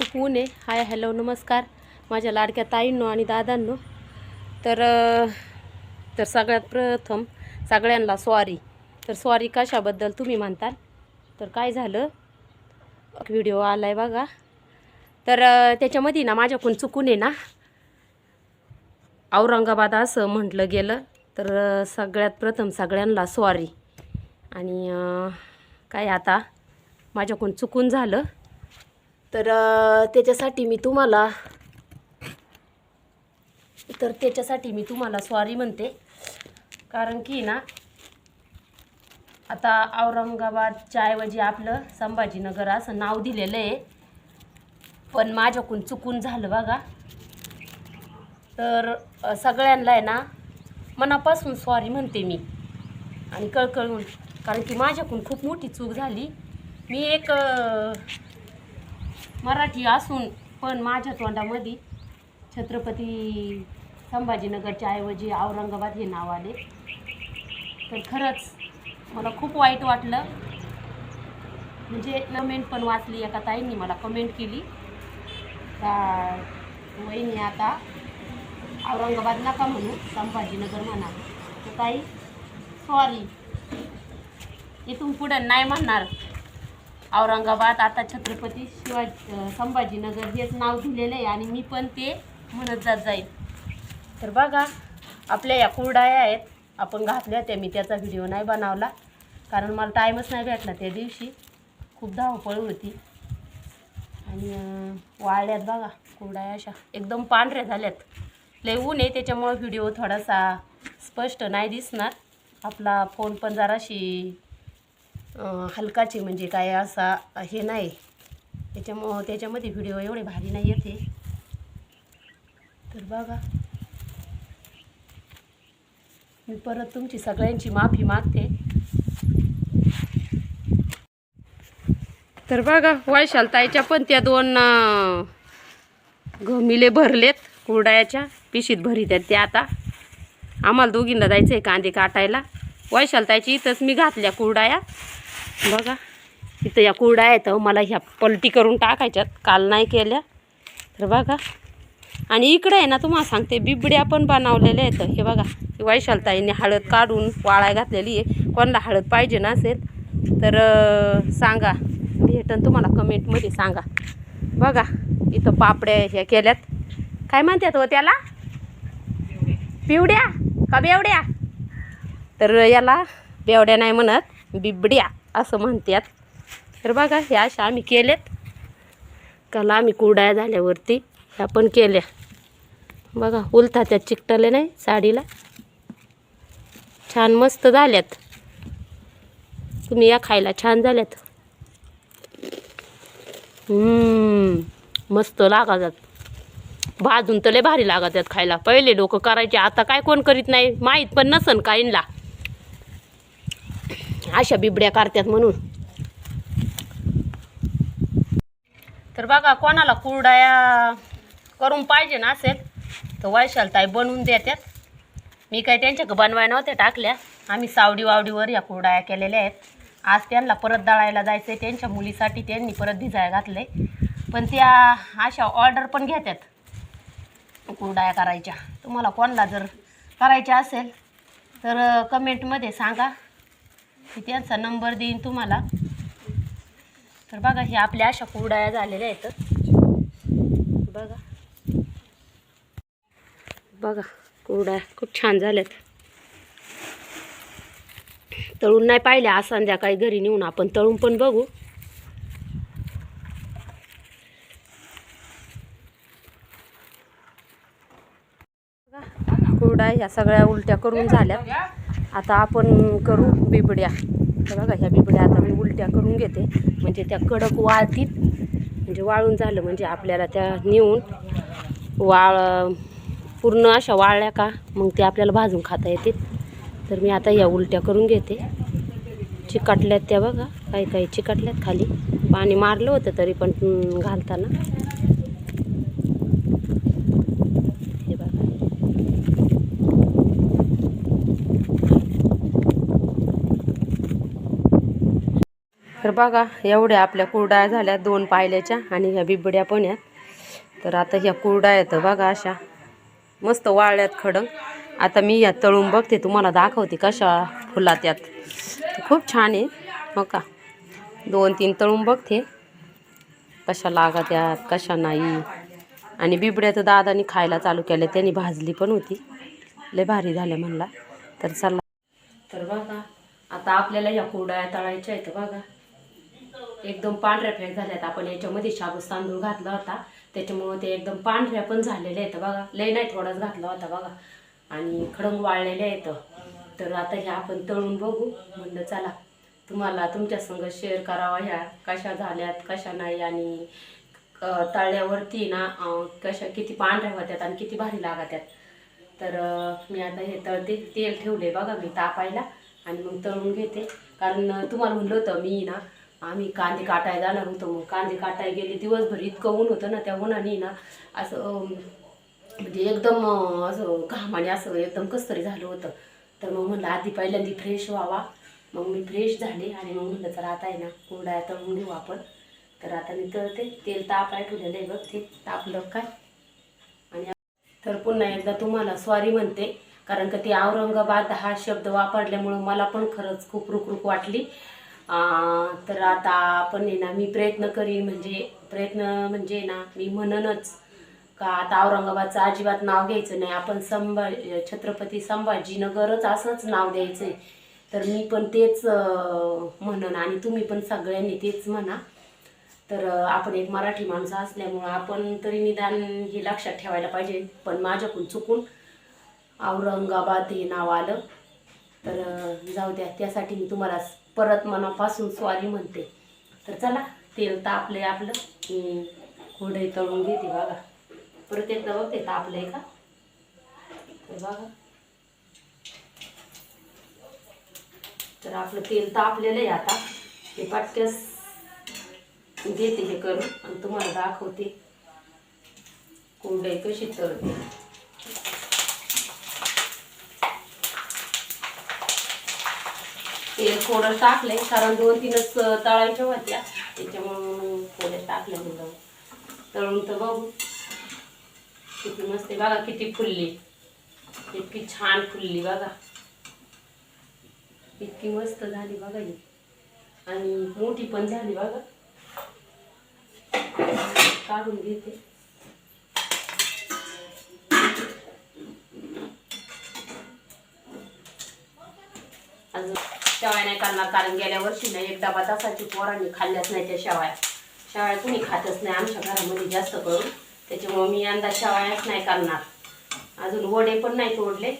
खूप ऊन आहे. हाय हॅलो नमस्कार. माझ्या लाडक्या ताईंनो आणि दादांनो. तर तर सगळ्यात प्रथम सगळ्यांना सॉरी तर सॉरी कशाबद्दल तुम्ही म्हणताल? तर काय झालं? व्हिडिओ आला आहे बघा. तर त्याच्यामध्ये ना माझ्याकडून चुकून आहे ना औरंगाबाद असं म्हटलं गेलं. तर सगळ्यात प्रथम सगळ्यांना सॉरी आणि काय आता? माझ्याकडून चुकून झालं. तर त्याच्यासाठी मी तुम्हाला तर त्याच्यासाठी मी तुम्हाला सॉरी म्हणते. कारण की ना आता औरंगाबादच्या ऐवजी आपलं संभाजीनगर असं नाव दिलेलं आहे. पण माझ्याकडून चुकून झालं बघा. तर सगळ्यांना आहे ना मनापासून सॉरी म्हणते मी. आणि कळकळून. कारण की माझ्याकडून खूप मोठी चूक झाली. मी एक मराठी असून पण माझ्या तोंडामध्ये छत्रपती संभाजीनगरच्या ऐवजी औरंगाबाद हे नाव आले. तर खरंच मला खूप वाईट वाटलं. म्हणजे कमेंट पण वाचली एका ताईंनी मला कमेंट केली. का वहिनी आता औरंगाबाद नका म्हणू संभाजीनगर म्हणा. तर ताई सॉरी इथून पुढं नाही म्हणणार. औरंगाबाद आता छत्रपती शिवाजी संभाजीनगर हेच नाव दिलेलं आहे आणि मी पण ते म्हणत जात जाईल तर बघा आपल्या या कुरडाया आहेत. आपण घातल्या त्या मी त्याचा व्हिडिओ नाही बनवला. कारण मला टाईमच नाही भेटला त्या दिवशी. खूप धावपळ होती. आणि वाळल्यात बघा कुरडाया अशा. एकदम पांढऱ्या झाल्यात. लय ऊन आहे त्याच्यामुळं व्हिडिओ थोडासा स्पष्ट नाही दिसणार. आपला फोन पण जराशी हलकाचे म्हणजे काय असा हे नाही. त्याच्यामुळं त्याच्यामध्ये व्हिडिओ एवढे भारी नाही येते. तर बघा. मी परत तुमची सगळ्यांची माफी मागते. तर बघा वैशाल ताईच्या पण त्या दोन गमिले घमिले भरलेत कुरडायाच्या. पिशीत भरीत आहेत त्या आता. आम्हाला दोघींना जायचं आहे कांदे काटायला. वैशाल ताईची इथंच मी घातल्या कुरडाया. बघा इथं या कुरड्या आहेत मला ह्या पलटी करून टाकायच्यात काल नाही केल्या. तर बघा आणि इकडे आहे ना तुम्हाला सांगते बिबड्या पण बनवलेल्या आहेत. हे बघा वैशालताईने हळद काढून वाळाय घातलेली आहे. कोणाला हळद पाहिजे नसेल तर सांगा. भेटन तुम्हाला कमेंटमध्ये सांगा. बघा इथं पापड्या ह्या केल्यात. काय म्हणतात हो त्याला? पिवड्या. का बेवड्या? तर याला बेवड्या नाही म्हणत बिबड्या. असं म्हणतात तर बघा ह्या अशा आम्ही केल्यात काल आम्ही कुरडाया झाल्यावरती ह्या पण केल्या. बघा उलथा त्यात चिकटले नाही साडीला. छान मस्त झाल्यात. तुम्ही या खायला छान झाल्यात. मस्त लागतात भाजून तर लय भारी लागतात खायला. पहिले लोक करायचे आता काय कोण करीत नाही? माहीत पण नसन काहींना अशा बिबड्या करतात म्हणून. तर बघा कोणाला कुरडाया करून पाहिजे ना असेल तर वैशालताई बनवून देतात. मी काही त्यांच्या बनवाय नव्हत्या टाकल्या. आम्ही सावडी वावडीवर या कुरडाया केलेल्या आहेत. आज त्यांना परत दळायला जायचं आहे त्यांच्या मुलीसाठी त्यांनी परत भिजाय घातले पण त्या अशा ऑर्डर पण घेतात कुरडाया करायच्या. तुम्हाला कोणाला जर करायच्या असेल तर कमेंटमध्ये सांगा. मी त्यांचा नंबर देईन तुम्हाला. तर बघा हे आपल्या अशा कुरडाया झालेल्या आहेत. बघा. बघा कुरडाया खूप छान झाल्यात. तळून नाही पाहिल्या आज संध्याकाळी घरी नेऊन आपण तळून पण बघू. कुरडा ह्या सगळ्या उलट्या करून झाल्या. आता आपण करू बिबड्या. तर बघा ह्या बिबड्या आता मी उलट्या करून घेते. म्हणजे त्या कडक वाळतील म्हणजे वाळून झालं म्हणजे आपल्याला त्या नेऊन वाळ पूर्ण अशा वाळल्या का मग ते आपल्याला भाजून खाता येतील. तर मी आता या उलट्या करून घेते. चिकटल्यात त्या बघा काही काही चिकटल्यात खाली. पाणी मारलं होतं तरी पण घालताना हे बघा तर बघा एवढ्या आपल्या कुरडाया झाल्या दोन पायल्याच्या आणि ह्या बिबड्या पण आहेत. तर आता ह्या कुरडा आहेत बघा अशा. मस्त वाळल्यात खडंग आता मी या तळून बघते तुम्हाला दाखवते कशा फुलात यात. खूप छान आहे हो का? दोन तीन तळून बघते. कशा लागत यात कशा नाही. आणि बिबड्या तर दादानी खायला चालू केल्या त्यांनी भाजली पण होती. लय भारी झाल्या म्हणला. तर चला. तर बघा आता आपल्याला या कुरड्या तळायच्या आहेत बघा. एकदम पांढऱ्या फॅक झाल्यात. आपण याच्यामध्ये शाबूस तांदूळ घातला होता. त्याच्यामुळं ते एकदम पांढऱ्या पण झालेल्या आहेत. बघा लय नाही थोडाच घातला होता बघा. आणि खडंग वाळलेले आहेत. तर आता ह्या आपण तळून बघू. म्हणलं चला तुम्हाला तुमच्या संग शेअर करावा ह्या. कशा झाल्यात कशा नाही आणि तळल्यावरती ना कशा किती पांढऱ्या होत्यात आणि किती भारी लागत्यात. तर मी आता हे तळते. तेल ठेवले बघा मी तापायला. आणि मग तळून घेते. कारण तुम्हाला म्हणलं होतं मी ना आम्ही कांदे काटायला जाणार होतो. मग कांदे काटायला गेले दिवसभर इतकं ऊन होतं ना त्या उन्हाने ना असं म्हणजे एकदम असं असं घामाने असं एकदम कसतरी झालं होतं. तर मग म्हणलं आधी पहिल्यांदा फ्रेश व्हावा. मग मी फ्रेश झाले आणि मग म्हणलं तर आता आहे ना कुरड्या तळून घेऊ आपण. तर आता मी तळते. तेल तापाय ठेवलेलं आहे बघ ते तापलं काय? आणि तर पुन्हा एकदा तुम्हाला सॉरी म्हणते कारण का ते औरंगाबाद हा शब्द वापरल्यामुळं मला पण खरंच खूप रुकरुक वाटली. तर आता आपण आहे ना मी प्रयत्न करीन म्हणजे प्रयत्न म्हणजे ना मी म्हणनच का आता औरंगाबादचं अजिबात नाव घ्यायचं नाही. आपण संभा छत्रपती संभाजीनगरच असंच नाव द्यायचं आहे तर मी पण तेच म्हणन आणि तुम्ही पण सगळ्यांनी तेच म्हणा. तर आपण एक मराठी माणसं असल्यामुळं आपण तरी निदान हे लक्षात ठेवायला पाहिजे. पण माझ्याकडून चुकून औरंगाबाद हे नाव आलं. तर जाऊ द्या त्यासाठी मी तुम्हाला परत मनापासून स्वारी म्हणते. तर चला तेल तापले आपलं. मी तळून घेते बघा. परत एकदा बघते तापलंय का? तर बघा. तर आपलं तेल तापलेलं आहे आता. हे पाटक्यास घेते हे करून. आणि तुम्हाला दाखवते. कुरडई कशी तळते. तेल थोडं टाकलंय कारण दोन तीनच तळायच्या होत्या. त्याच्यामुळं थोडे टाकले मुलं तळून तर बघू. किती मस्त आहे बघा किती फुलली. इतकी छान फुलली बघा. इतकी मस्त झाली बघा ही. आणि मोठी पण झाली बघा. काढून घेते. अजून शेवाय नाही करणार कारण गेल्या वर्षी ना एक डबा तासाची पोरांनी खाल्ल्याच नाही त्या शेवाया. शेवाया कुणी खातच नाही आमच्या घरामध्ये जास्त करून. त्याच्यामुळे मी यंदा शेवायाच नाही करणार. अजून वडे पण नाही तोडले.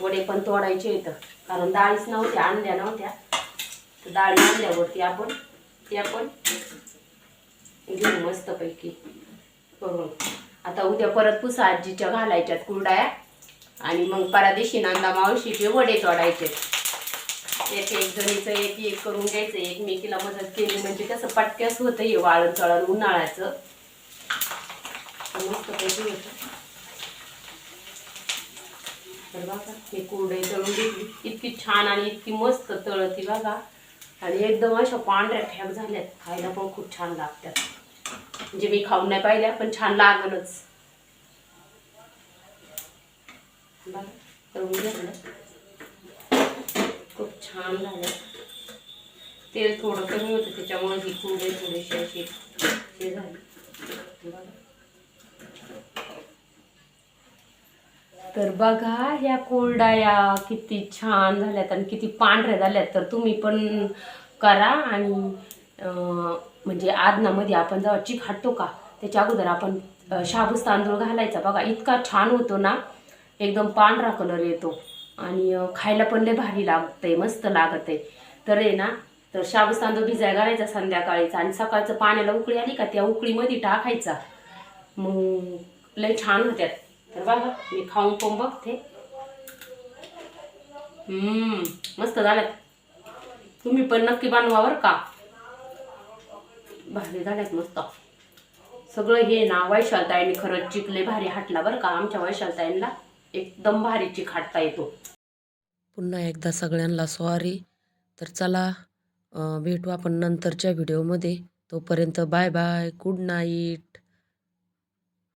वडे पण तोडायचे इथं. कारण डाळीच नव्हत्या आणल्या नव्हत्या. तर डाळी आणल्यावरती आपण त्या पण घेऊ मस्तपैकी करून. आता उद्या परत पुसा आजीच्या घालायच्यात कुरडाया. आणि मग परादिशी नंदा मावशीचे वडे तोडायचे एक एक जणीचं एक एक करून घ्यायचं एकमेकीला मदत केली म्हणजे कसं पटक्यास होतं हे वाळण चळण उन्हाळ्याचं. मस्तपैकी होतं. तर बघा मी कुरडई तळून घेतली. इतकी छान आणि इतकी मस्त तळती बघा. आणि एकदम अशा पांढऱ्या ठॅक झाल्यात. खायला पण खूप छान लागतात. म्हणजे मी खाऊन नाही पाहिल्या पण छान लागलच. बघा तळून घेतलं. खूप छान झालं. तेल थोडं कमी होतं त्याच्यामुळे ही कुंडे थोडीशी अशी हे झाली. बघा तर बघा ह्या कोरडाया किती छान झाल्यात आणि किती पांढऱ्या झाल्यात. तर तुम्ही पण करा आणि म्हणजे आदनामध्ये आपण जेव्हा चिक हाटतो का त्याच्या अगोदर आपण शाबूस तांदूळ घालायचा. बघा इतका छान होतो ना एकदम पांढरा कलर येतो. आणि खायला पण लय भारी लागतंय मस्त लागत आहे तर आहे ना तर शाबूस तांदूळ भिजाय घालायचा संध्याकाळीचा आणि सकाळचं पाण्याला उकळी आली का त्या उकळीमध्ये टाकायचा. मग लय छान होत्यात. तर बघा मी खाऊन पण बघते. हम्म मस्त झाल्यात तुम्ही पण नक्की बनवावर का. भारी झाल्यात मस्त. सगळं हे ना वैशालताईने खरंच चिकले भारी हाटला बरं का आमच्या वैशालताईंना एकदम भारीची खाटता येतो. पुन्हा एकदा सगळ्यांना सॉरी तर चला भेटू आपण नंतरच्या व्हिडिओमध्ये तोपर्यंत बाय बाय गुड नाईट